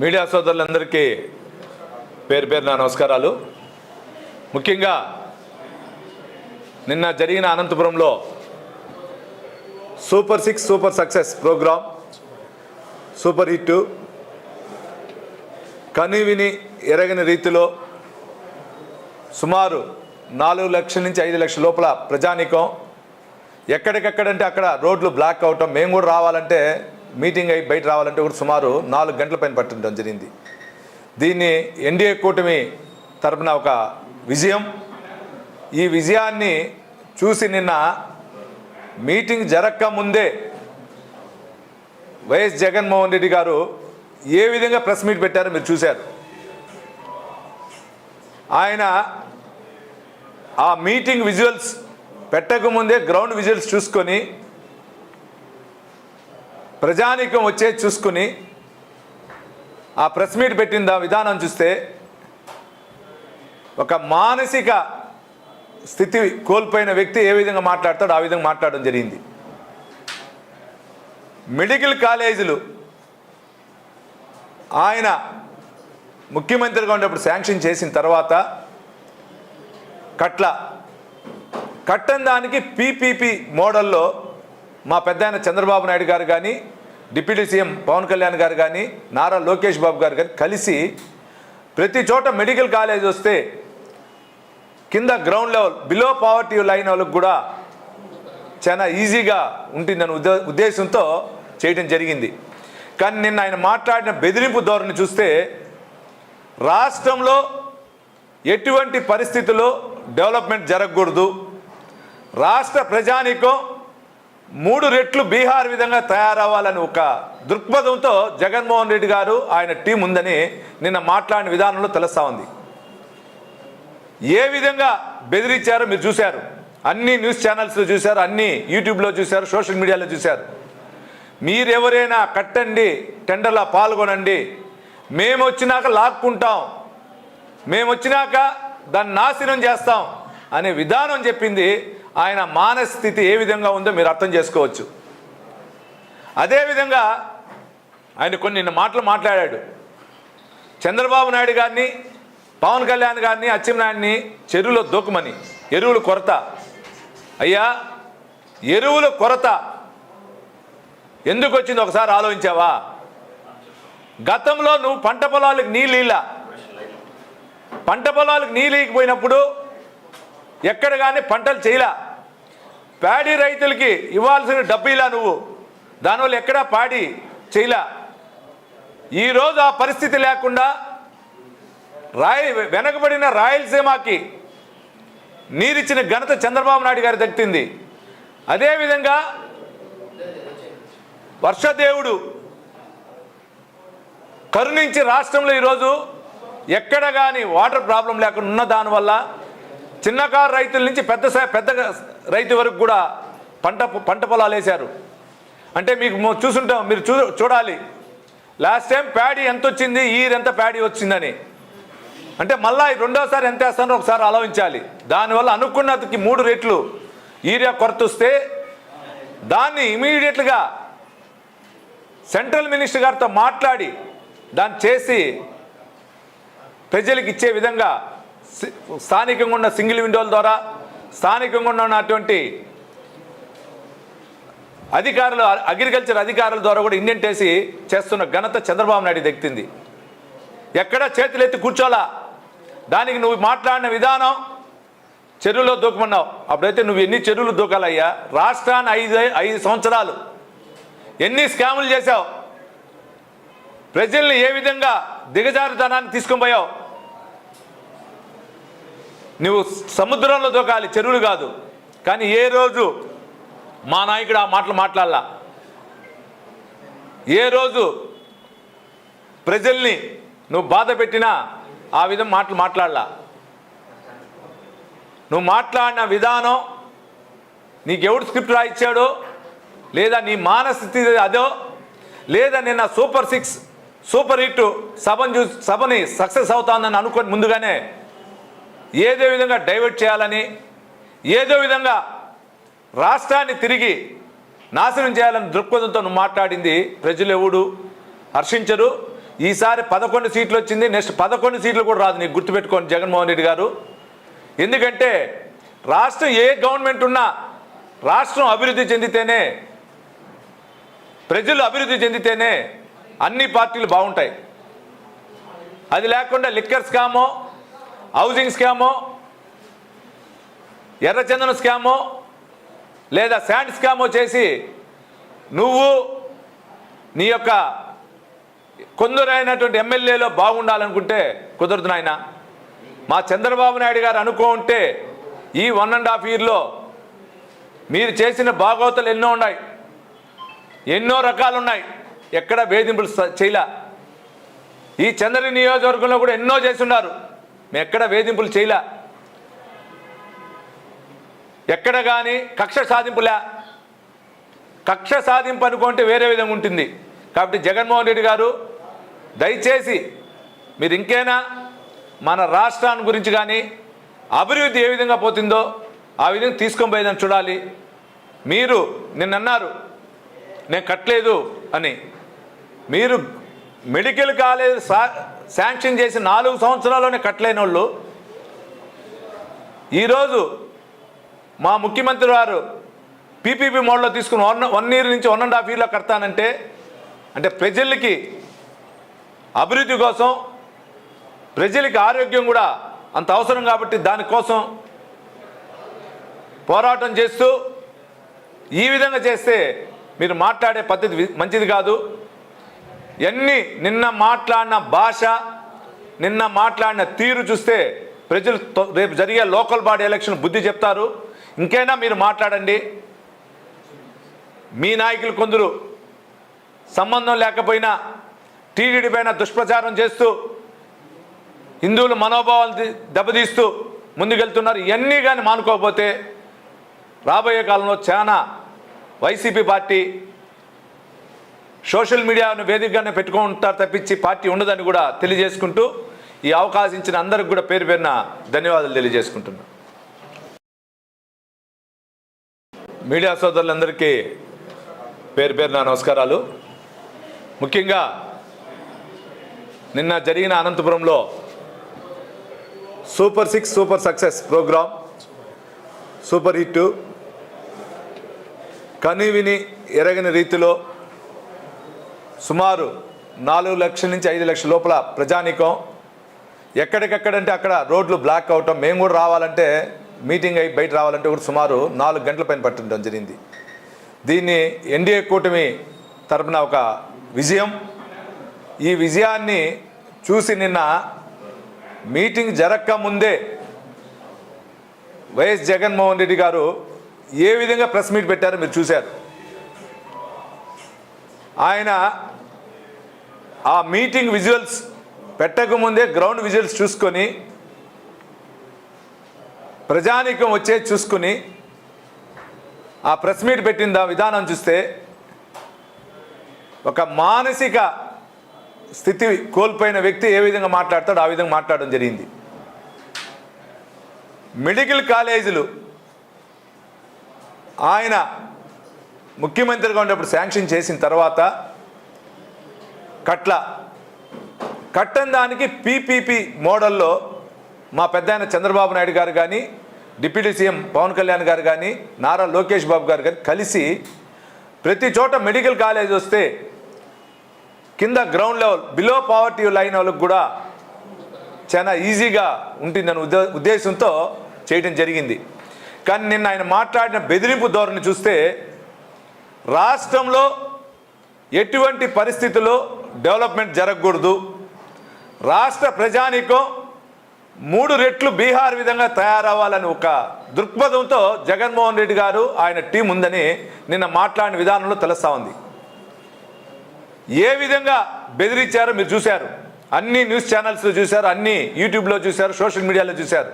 Media సోదరులందరికీ పేరు పేరు నా నమస్కారాలు. ముఖ్యంగా నిన్న జరిగిన అనంతపురంలో super six super success program super hit కనివిని ఎరగని రీతిలో సుమారు నాలుగు లక్షల నుంచి ఐదు లక్షల లోపల ప్రజానీకం. ఎక్కడికెక్కడంటే అక్కడ రోడ్లు బ్లాక్ అవటం. మేము కూడా రావాలంటే మీటింగ్ అయి బయట రావాలంటే కూడా సుమారు నాలుగు గంటల పైన పట్టడం జరిగింది. దీన్ని ఎన్డీఏ కూటమి తరపున ఒక విజయం. ఈ విజయాన్ని చూసి నిన్న మీటింగ్ జరగకముందే వైఎస్ జగన్మోహన్ రెడ్డి గారు ఏ విధంగా ప్రెస్ మీట్ పెట్టారో మీరు చూశారు. ఆయన ఆ మీటింగ్ విజువల్స్ పెట్టకముందే గ్రౌండ్ విజువల్స్ చూసుకొని ప్రజానీకం వచ్చే చూసుకుని ఆ ప్రెస్ మీట్ పెట్టిన విధానం చూస్తే ఒక మానసిక స్థితి కోల్పోయిన వ్యక్తి ఏ విధంగా మాట్లాడతాడో ఆ విధంగా మాట్లాడడం జరిగింది. మెడికల్ కాలేజీలు ఆయన ముఖ్యమంత్రిగా ఉన్నప్పుడు శాంక్షన్ చేసిన తర్వాత కట్ల కట్టని దానికి పీపీపీ మోడల్లో మా పెద్దాయన చంద్రబాబు నాయుడు గారు కానీ డిప్యూటీ సీఎం పవన్ కళ్యాణ్ గారు కానీ నారా లోకేష్ బాబు గారు కానీ కలిసి ప్రతి చోట మెడికల్ కాలేజ్ వస్తే కింద ground level below poverty line వాళ్ళకి కూడా చాలా ఈజీగా ఉంటుందని ఉద్దేశంతో చేయడం జరిగింది. కానీ నిన్న ఆయన మాట్లాడిన బెదిరింపు ధోరణి చూస్తే రాష్ట్రంలో ఎటువంటి పరిస్థితుల్లో డెవలప్మెంట్ జరగకూడదు. రాష్ట్ర ప్రజానికం మూడు రెట్లు బీహార్ విధంగా తయారవ్వాలని ఒక దృక్పథంతో జగన్మోహన్ రెడ్డి గారు ఆయన టీం ఉందని నిన్న మాట్లాడిన విధానంలో తెలుస్తా ఉంది. ఏ విధంగా బెదిరించారో మీరు చూశారు. అన్ని న్యూస్ ఛానల్స్లో చూశారు అన్ని యూట్యూబ్లో చూశారు సోషల్ మీడియాలో చూశారు. మీరెవరైనా కట్టండి టెండర్లో పాల్గొనండి. మేము వచ్చినాక లాక్కుంటాం. మేము వచ్చినాక దాన్ని నాశనం చేస్తాం అనే విధానం చెప్పింది ఆయన మానస్థితి ఏ విధంగా ఉందో మీరు అర్థం చేసుకోవచ్చు. అదేవిధంగా ఆయన కొన్ని మాటలు మాట్లాడాడు. చంద్రబాబు నాయుడు గారిని పవన్ కళ్యాణ్ గారిని అచ్చెన్నాయుడిని చెరువులో దూకమని ఎరువుల కొరత. అయ్యా ఎరువుల కొరత. ఎందుకు వచ్చింది ఒకసారి ఆలోచించావా? గతంలో నువ్వు పంట పొలాలకు నీళ్ళు ఇలా పంట పొలాలకు నీళ్ళు ఇకపోయినప్పుడు ఎక్కడ కానీ పంటలు చేయలే. ప్యాడీ రైతులకి ఇవ్వాల్సిన డబ్బు ఇలా నువ్వు దానివల్ల ఎక్కడా పాడి చేయలా. ఈరోజు ఆ పరిస్థితి లేకుండా రాయ వెనకబడిన రాయలసీమకి నీరిచ్చిన ఘనత చంద్రబాబు నాయుడు గారి దక్కింది. అదేవిధంగా వర్షదేవుడు కరుణించి రాష్ట్రంలో ఈరోజు ఎక్కడ కానీ వాటర్ ప్రాబ్లం లేకుండా ఉన్న దానివల్ల చిన్నకారు రైతుల నుంచి పెద్ద పెద్ద రైతు వరకు కూడా పంట పంట పొలాలు వేశారు. అంటే మీకు చూసుంటాం మీరు చూ చూడాలి. లాస్ట్ టైం ప్యాడీ ఎంత వచ్చింది ఈరెంత ఎంత ప్యాడీ వచ్చిందని. అంటే మళ్ళా రెండోసారి ఎంత వేస్తానో ఒకసారి ఆలోచించాలి. దానివల్ల అనుకున్నదికి మూడు రెట్లు ఈరియా కొరత వస్తే దాన్ని ఇమీడియట్గా సెంట్రల్ మినిస్టర్ గారితో మాట్లాడి దాన్ని చేసి ప్రజలకు ఇచ్చే విధంగా స్థానికంగా ఉన్న సింగిల్ విండోల ద్వారా స్థానికంగా ఉన్నటువంటి అధికారులు అగ్రికల్చర్ అధికారుల ద్వారా కూడా ఇండియన్ చేస్తున్న ఘనత చంద్రబాబు నాయుడు దక్కింది. చేతులు చేతులెత్తి కూర్చోలా దానికి నువ్వు మాట్లాడిన విధానం చెరువులో దూకమన్నావు. అప్పుడైతే నువ్వు ఎన్ని చెరువులు దూకాలయ్యా? రాష్ట్రాన్ని ఐదు ఐదు సంవత్సరాలు ఎన్ని స్కాములు చేశావు? ప్రజల్ని ఏ విధంగా దిగజారుతనాన్ని తీసుకొని పోయావు నువ్వు సముద్రంలో దొకాలి చెరువులు కాదు. కానీ ఏ రోజు మా నాయకుడు ఆ మాటలు మాట్లాడాల? ఏ రోజు ప్రజల్ని నువ్వు బాధ పెట్టినా ఆ విధం మాటలు మాట్లాడలా? నువ్వు మాట్లాడిన విధానం నీకు ఎవడు స్క్రిప్ట్ రాయిచ్చాడో? లేదా నీ మానస్థితి అదో? లేదా నిన్న సూపర్ సిక్స్ సూపర్ హిట్ సభను చూ సభని సక్సెస్ అవుతుందని అనుకొని ముందుగానే ఏదో విధంగా డైవర్ట్ చేయాలని ఏదో విధంగా రాష్ట్రాన్ని తిరిగి నాశనం చేయాలని దృక్పథంతో మాట్లాడింది ప్రజలు ఎవడు? హర్షించరు. ఈసారి పదకొండు సీట్లు వచ్చింది నెక్స్ట్ పదకొండు సీట్లు కూడా రాదు నీకు గుర్తుపెట్టుకోండి జగన్మోహన్ రెడ్డి గారు. ఎందుకంటే రాష్ట్రం ఏ గవర్నమెంట్ ఉన్నా రాష్ట్రం అభివృద్ధి చెందితేనే ప్రజలు అభివృద్ధి చెందితేనే అన్ని పార్టీలు బాగుంటాయి. అది లేకుండా లిక్కర్ స్కామో హౌసింగ్ స్కామో ఎర్రచందన స్కామో లేదా శాండ్ స్కామో చేసి నువ్వు నీ యొక్క కొందరైనటువంటి ఎమ్మెల్యేలో బాగుండాలనుకుంటే కుదరదు నాయన. మా చంద్రబాబు నాయుడు గారు అనుకో ఉంటే ఈ వన్ అండ్ హాఫ్ ఇయర్లో మీరు చేసిన బాగోతలు ఎన్నో ఉన్నాయి. ఎన్నో రకాలు ఉన్నాయి ఎక్కడ వేధింపులు చేయలే. ఈ చంద్ర నియోజకవర్గంలో కూడా ఎన్నో చేస్తున్నారు మేము ఎక్కడ వేధింపులు చేయలే? ఎక్కడ కానీ కక్ష సాధింపులే. కక్ష సాధింపు అనుకుంటే వేరే విధంగా ఉంటుంది. కాబట్టి జగన్మోహన్ రెడ్డి గారు దయచేసి మీరు ఇంకేనా మన రాష్ట్రాన్ని గురించి కానీ అభివృద్ధి ఏ విధంగా పోతుందో ఆ విధంగా తీసుకొని పోయేదని చూడాలి. మీరు నిన్న అన్నారు నేను కట్టలేదు అని. మీరు మెడికల్ కాలేజ్ సా శాంక్షన్ చేసి నాలుగు సంవత్సరాల్లోనే కట్టలేని వాళ్ళు ఈరోజు మా ముఖ్యమంత్రి వారు పీపీపీ మోడ్లో తీసుకుని వన్ వన్ ఇయర్ నుంచి వన్ అండ్ హాఫ్ ఇయర్లో కడతానంటే అంటే ప్రజలకి అభివృద్ధి కోసం ప్రజలకి ఆరోగ్యం కూడా అంత అవసరం కాబట్టి దానికోసం పోరాటం చేస్తూ ఈ విధంగా చేస్తే మీరు మాట్లాడే పద్ధతి మంచిది కాదు. ఎన్ని నిన్న మాట్లాడిన భాష నిన్న మాట్లాడిన తీరు చూస్తే ప్రజలు తొ- రేపు జరిగే లోకల్ బాడీ ఎలక్షన్ బుద్ధి చెప్తారు. ఇంకైనా మీరు మాట్లాడండి. మీ నాయకులు కొందరు సంబంధం లేకపోయినా టీడీడీ పైన దుష్ప్రచారం చేస్తూ హిందువుల మనోభావాలు దెబ్బతీస్తూ ముందుకెళ్తున్నారు. ఇవన్నీ కానీ మానుకోకపోతే రాబోయే కాలంలో చాలా వైసీపీ పార్టీ సోషల్ మీడియాను వేదికగానే పెట్టుకుంటారు తప్పించి పార్టీ ఉండదని కూడా తెలియజేసుకుంటూ ఈ అవకాశం ఇచ్చిన అందరికి కూడా పేరు పేరున ధన్యవాదాలు తెలియజేసుకుంటున్నా. మీడియా సోదరులందరికీ పేరు పేరున నమస్కారాలు. ముఖ్యంగా నిన్న జరిగిన అనంతపురంలో super six super success programme super hit కనివిని ఎరగని రీతిలో సుమారు నాలుగు లక్షల నుంచి ఐదు లక్షల లోపల ప్రజానీకం. ఎక్కడికెక్కడంటే అక్కడ రోడ్లు బ్లాక్ అవటం. మేము కూడా రావాలంటే మీటింగ్ అయి బయట రావాలంటే కూడా సుమారు నాలుగు గంటల పైన పట్టడం జరిగింది. దీన్ని ఎన్డీఏ కూటమి తరపున ఒక విజయం. ఈ విజయాన్ని చూసి నిన్న మీటింగ్ జరగకముందే వైఎస్ జగన్మోహన్ రెడ్డి గారు ఏ విధంగా ప్రెస్ మీట్ పెట్టారో మీరు చూశారు. ఆయన ఆ మీటింగ్ విజువల్స్ పెట్టకముందే గ్రౌండ్ విజువల్స్ చూసుకొని ప్రజానీకం వచ్చే చూసుకుని ఆ ప్రెస్ మీట్ పెట్టిన విధానం చూస్తే ఒక మానసిక స్థితి కోల్పోయిన వ్యక్తి ఏ విధంగా మాట్లాడతాడో ఆ విధంగా మాట్లాడడం జరిగింది. మెడికల్ కాలేజీలు ఆయన ముఖ్యమంత్రిగా ఉన్నప్పుడు శాంక్షన్ చేసిన తర్వాత కట్ల కట్టని దానికి పీపీపీ మోడల్లో మా పెద్ద ఆయన చంద్రబాబు నాయుడు గారు కానీ డిప్యూటీ సీఎం పవన్ కళ్యాణ్ గారు కానీ నారా లోకేష్ బాబు గారు కానీ కలిసి ప్రతి చోట మెడికల్ కాలేజ్ వస్తే కింద ground level below poverty line వాళ్ళకి కూడా చాలా ఈజీగా ఉంటుందన్న ఉద్దే ఉద్దేశంతో చేయడం జరిగింది. కానీ నిన్న ఆయన మాట్లాడిన బెదిరింపు ధోరణి చూస్తే రాష్ట్రంలో ఎటువంటి పరిస్థితుల్లో డెవలప్మెంట్ జరగకూడదు? రాష్ట్ర ప్రజానీకం మూడు రెట్లు బీహార్ విధంగా తయారవ్వాలని ఒక దృక్పథంతో జగన్మోహన్ రెడ్డి గారు ఆయన టీం ఉందని నిన్న మాట్లాడిన విధానంలో తెలుస్తా ఉంది. ఏ విధంగా బెదిరించారో మీరు చూశారు. అన్ని న్యూస్ ఛానల్స్లో చూశారు అన్ని యూట్యూబ్లో చూశారు సోషల్ మీడియాలో చూశారు.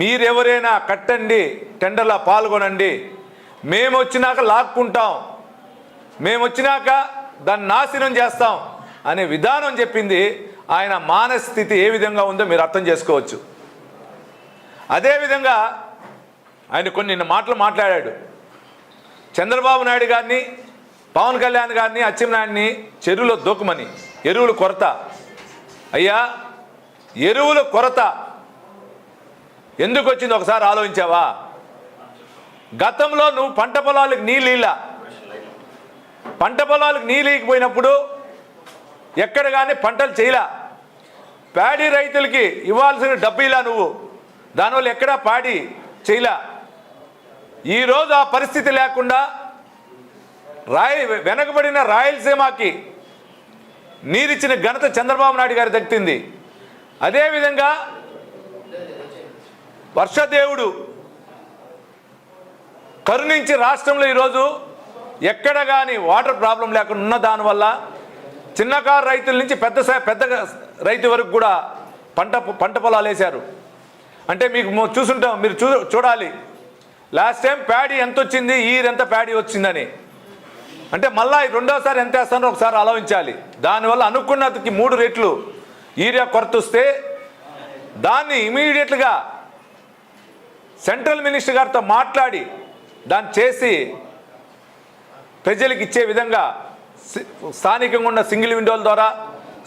మీరెవరైనా కట్టండి టెండర్లో పాల్గొనండి మేము వచ్చినాక లాక్కుంటాం. మేము వచ్చినాక దాన్ని నాశనం చేస్తాం అనే విధానం చెప్పింది ఆయన మానస్థితి ఏ విధంగా ఉందో మీరు అర్థం చేసుకోవచ్చు. అదేవిధంగా ఆయన కొన్ని మాటలు మాట్లాడాడు. చంద్రబాబు నాయుడు గారిని పవన్ కళ్యాణ్ గారిని అచ్చెన్నాయుడిని చెరువులో దూకమని ఎరువుల కొరత. అయ్యా ఎరువుల కొరత. ఎందుకు వచ్చింది? ఒకసారి ఆలోచించావా? గతంలో నువ్వు పంట పొలాలకు నీళ్ళు ఇలా పంట పొలాలకు నీళ్ళకపోయినప్పుడు ఎక్కడ కానీ పంటలు చేయలా. ప్యాడీ రైతులకి ఇవ్వాల్సిన డబ్బు ఇలా నువ్వు. దానివల్ల ఎక్కడా పాడి చేయలా. ఈరోజు ఆ పరిస్థితి లేకుండా రాయ వెనకబడిన రాయలసీమకి నీరిచ్చిన ఘనత చంద్రబాబు నాయుడు గారి దక్కింది అదేవిధంగా వర్షదేవుడు కరుణించి రాష్ట్రంలో ఈరోజు ఎక్కడ కానీ వాటర్ ప్రాబ్లం లేకుండా ఉన్న దానివల్ల చిన్న కారు రైతుల నుంచి పెద్ద పెద్ద రైతు వరకు కూడా పంట పంట పొలాలు వేశారు. అంటే మీకు చూసుంటాం మీరు చూ చూడాలి. లాస్ట్ టైం ప్యాడీ ఎంత వచ్చింది ఈరెంత ఎంత ప్యాడీ వచ్చిందని. అంటే మళ్ళీ రెండోసారి ఎంత వేస్తానో ఒకసారి ఆలోచించాలి. దానివల్ల అనుకున్నదికి మూడు రెట్లు ఈరియా కొరత వస్తే దాన్ని ఇమీడియట్గా సెంట్రల్ మినిస్టర్ గారితో మాట్లాడి దాన్ని చేసి ప్రజలకు ఇచ్చే విధంగా స్థానికంగా ఉన్న సింగిల్ విండోల ద్వారా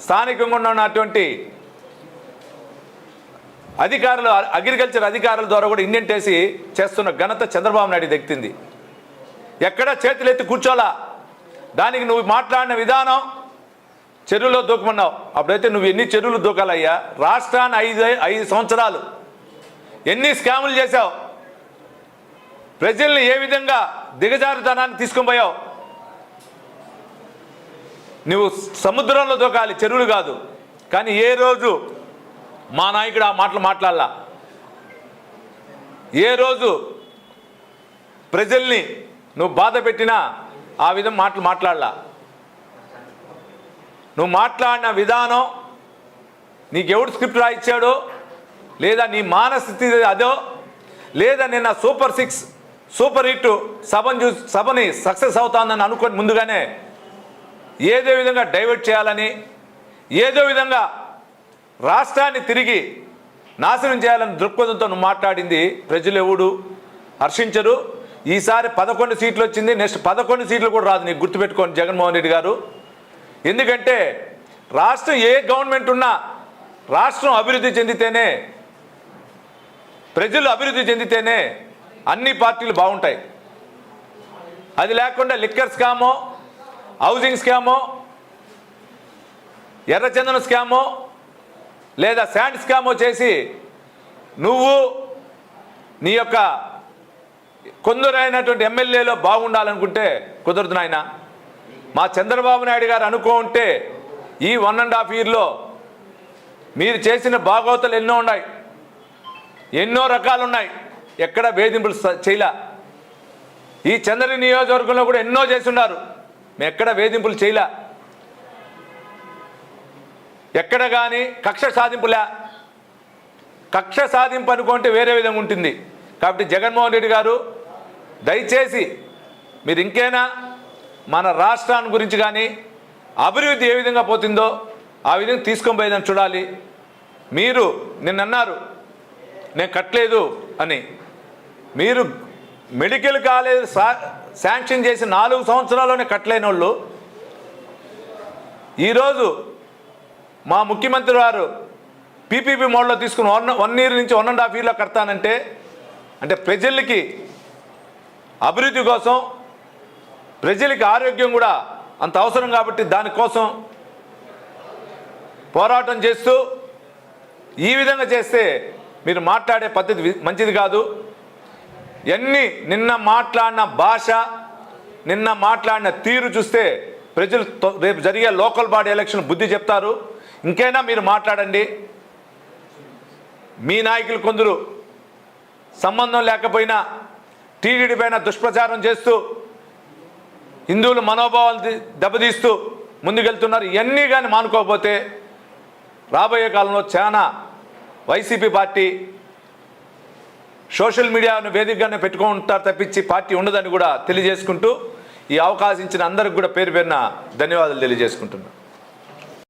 స్థానికంగా ఉన్నటువంటి అధికారులు అగ్రికల్చర్ అధికారుల ద్వారా కూడా ఇండియన్ టేసి చేస్తున్న ఘనత చంద్రబాబు నాయుడు దక్కింది. ఎక్కడ చేతులెత్తి కూర్చోలా దానికి నువ్వు మాట్లాడిన విధానం చెరువులో దూకమన్నావు. అప్పుడైతే నువ్వు ఎన్ని చెరువులు దూకాలయ్యా? రాష్ట్రాన్ని ఐదు ఐదు సంవత్సరాలు ఎన్ని స్కాములు చేశావు? ప్రజల్ని ఏ విధంగా దిగజారుతనాన్ని తీసుకొని పోయావు నువ్వు సముద్రంలో దూకాలి చెరువులు కాదు. కానీ ఏ రోజు మా నాయకుడు ఆ మాటలు మాట్లాడాల? ఏ రోజు ప్రజల్ని నువ్వు బాధ పెట్టినా ఆ విధం మాటలు మాట్లాడలా? నువ్వు మాట్లాడిన విధానం నీకెవడు స్క్రిప్ట్ రాయిచ్చాడో? లేదా నీ మానస్థితి అదో? లేదా నిన్న సూపర్ సిక్స్ సూపర్ హిట్ సభను చూ సభని సక్సెస్ అవుతానని అనుకొని ముందుగానే ఏదో విధంగా డైవర్ట్ చేయాలని ఏదో విధంగా రాష్ట్రాన్ని తిరిగి నాశనం చేయాలని దృక్పథంతో మాట్లాడింది ప్రజలు ఎవడు? హర్షించరు. ఈసారి పదకొండు సీట్లు వచ్చింది నెక్స్ట్ పదకొండు సీట్లు కూడా రాదు నీకు గుర్తుపెట్టుకోండి జగన్మోహన్ రెడ్డి గారు. ఎందుకంటే రాష్ట్రం ఏ గవర్నమెంట్ ఉన్నా రాష్ట్రం అభివృద్ధి చెందితేనే ప్రజలు అభివృద్ధి చెందితేనే అన్ని పార్టీలు బాగుంటాయి. అది లేకుండా లిక్కర్ స్కామో హౌసింగ్ స్కామో ఎర్రచందన స్కామో లేదా శాండ్ స్కామో చేసి నువ్వు నీ యొక్క కొందరైనటువంటి ఎమ్మెల్యేలో బాగుండాలనుకుంటే కుదరదు నాయన. మా చంద్రబాబు నాయుడు గారు అనుకో ఉంటే ఈ వన్ అండ్ హాఫ్ ఇయర్లో మీరు చేసిన బాగోతలు ఎన్నో ఉన్నాయి. ఎన్నో రకాలు ఉన్నాయి ఎక్కడ వేధింపులు చేయలే. ఈ చంద్రని నియోజకవర్గంలో కూడా ఎన్నో చేస్తున్నారు. మేము ఎక్కడ వేధింపులు చేయలే. ఎక్కడ కానీ కక్ష సాధింపులే. కక్ష సాధింపు అనుకుంటే వేరే విధంగా ఉంటుంది. కాబట్టి జగన్మోహన్ రెడ్డి గారు దయచేసి మీరు ఇంకేనా మన రాష్ట్రాన్ని గురించి కానీ అభివృద్ధి ఏ విధంగా పోతుందో ఆ విధంగా తీసుకొని పోయేదని చూడాలి. మీరు నిన్నన్నారు నేను కట్టలేదు అని. మీరు మెడికల్ కాలేజ్ సా శాంక్షన్ చేసి నాలుగు సంవత్సరాల్లోనే కట్టలేని వాళ్ళు ఈరోజు మా ముఖ్యమంత్రి వారు పీపీపీ మోడ్లో తీసుకుని వన్ వన్ ఇయర్ నుంచి వన్ అండ్ హాఫ్ ఇయర్లో కడతానంటే అంటే ప్రజలకి అభివృద్ధి కోసం ప్రజలకి ఆరోగ్యం కూడా అంత అవసరం కాబట్టి దానికోసం పోరాటం చేస్తూ ఈ విధంగా చేస్తే మీరు మాట్లాడే పద్ధతి మంచిది కాదు. ఎన్ని నిన్న మాట్లాడిన భాష నిన్న మాట్లాడిన తీరు చూస్తే ప్రజలు రేపు జరిగే లోకల్ బాడీ ఎలక్షన్ బుద్ధి చెప్తారు. ఇంకైనా మీరు మాట్లాడండి? మీ నాయకులు కొందరు సంబంధం లేకపోయినా టీడీడీ పైన దుష్ప్రచారం చేస్తూ హిందువుల మనోభావాలు దెబ్బతీస్తూ ముందుకెళ్తున్నారు. ఇవన్నీ కానీ మానుకోకపోతే రాబోయే కాలంలో చాలా వైసీపీ పార్టీ సోషల్ మీడియాను వేదికగానే పెట్టుకుంటారు తప్పించి పార్టీ ఉండదని కూడా తెలియజేసుకుంటూ ఈ అవకాశం ఇచ్చిన అందరికి కూడా పేరు పేరున ధన్యవాదాలు తెలియజేసుకుంటున్నాను.